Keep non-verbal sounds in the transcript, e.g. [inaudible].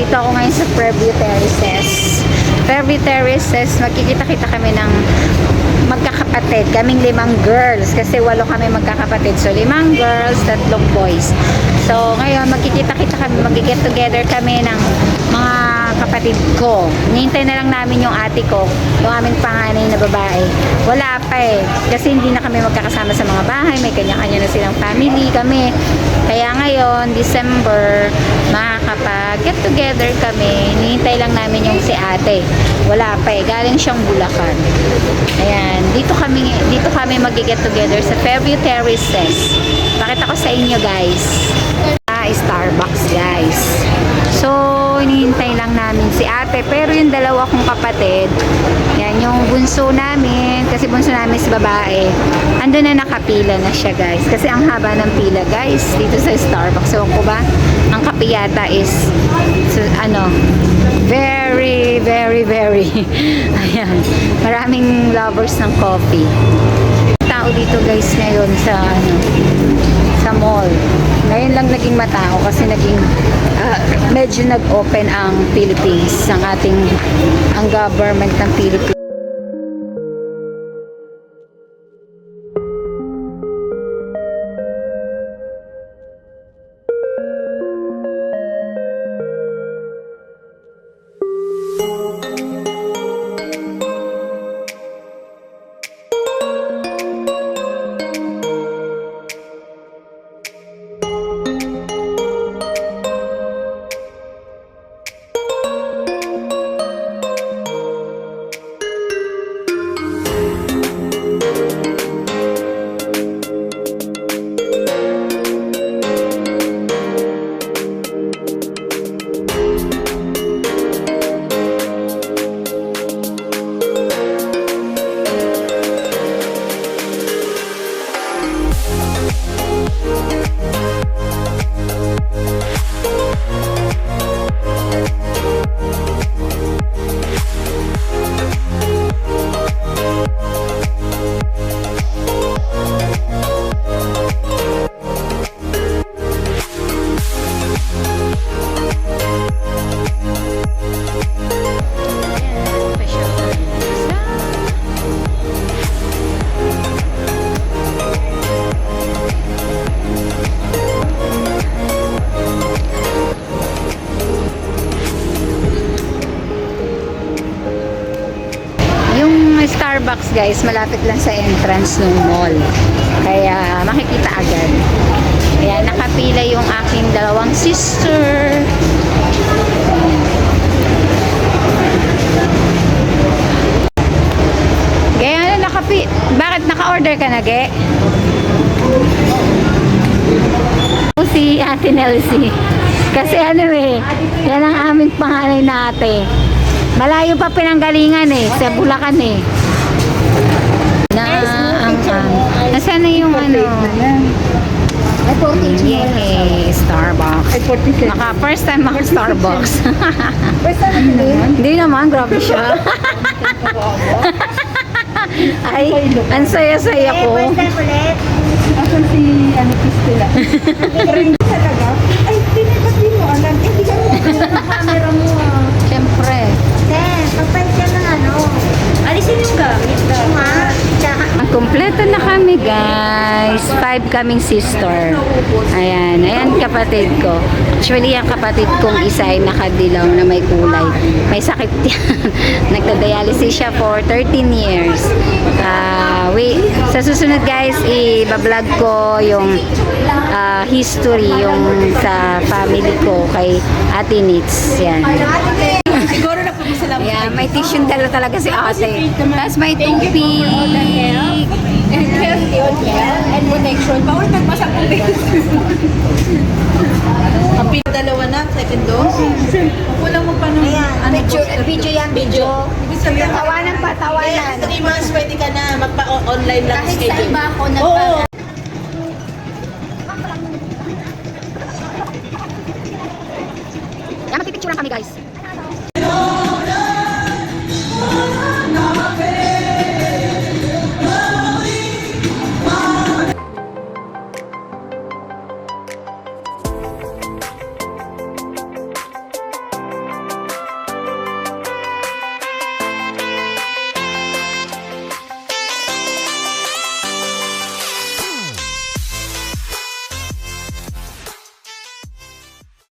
Nandito ako ngayon sa Fairview Terraces. Fairview Terraces, magkikita-kita kami ng magkakapatid. Kaming limang girls. Kasi walo kami magkakapatid. So, limang girls, tatlong boys. So, ngayon, magkikita-kita kami, mag-get together kami ng mga kapatid ko. Nihintay na lang namin yung ate ko, yung aming panganay na babae. Wala pa eh. Kasi hindi na kami magkakasama sa mga bahay. May kanya-kanya na silang family kami. Kaya ngayon, December, makakapag-get together kami. Nihintay lang namin yung si ate. Wala pa eh. Galing siyang Bulacan. Ayan. Dito kami, dito kami mag-get together sa Fairview Terraces. Pakita ko sa inyo guys. Ah, Starbucks guys. So, hinihintay lang namin si ate. Pero yung dalawa kong kapatid, bunso namin, kasi bunso namin si babae, ando na nakapila na siya guys. Kasi ang haba ng pila guys, dito sa Starbucks. So, ko ba? Ang kape yata is, so, ano, very, very, very, [laughs] ayan, maraming lovers ng coffee. Tao dito guys ngayon sa, ano, sa mall. Ngayon lang naging matao kasi naging ah, medyo nag-open ang Philippines, ang ating ang government ng Philippines. Guys, malapit lang sa entrance ng mall. Kaya makikita agad. Kaya nakapila yung aking dalawang sister. Kaya ano nakapi... Bakit naka-order ka na, Ge? Si Ate Nelsie. Kasi ano eh, yan ang aming panganay na ate. Malayo pa pinanggalingan eh, sa Bulacan eh. Na ang ang Nasaan na yung ano? Ay, 40 Yay, Starbucks. Ay, 47. Naka first time ako Starbucks. [laughs] First time din. [laughs] Hindi naman, grabe siya. [laughs] Ay, ang saya-saya ko. First time ulit. Asan si ano Christela? Ring talaga? Ay, hindi ba't di mo alam? Eh, di ka mo camera mo kami guys. Five kaming sister. Ayan. Ayan kapatid ko. Actually, ang kapatid kong isa ay nakadilaw na may kulay. May sakit [laughs] yan. Nagda-dialysis siya for 13 years. Ah, wait. Sa susunod guys, i-vlog ko yung ah, history yung sa family ko kay Ate Nitz. Yan. Siguro. Yeah, may tissue dala talaga si ate. Tapos may tubig. And health, and protection. Bawal nagmasak ang Ang pin- dalawa na, second dose. Kulang mo pa ng ayan. ano, Picture, booster video yan, video. Ibig sabihin, Tawanan pa, Kaya tawanan. 3 months pwede ka na magpa-online lang Kahit sa iba ako nagpa- Yan, magpipicturean kami guys.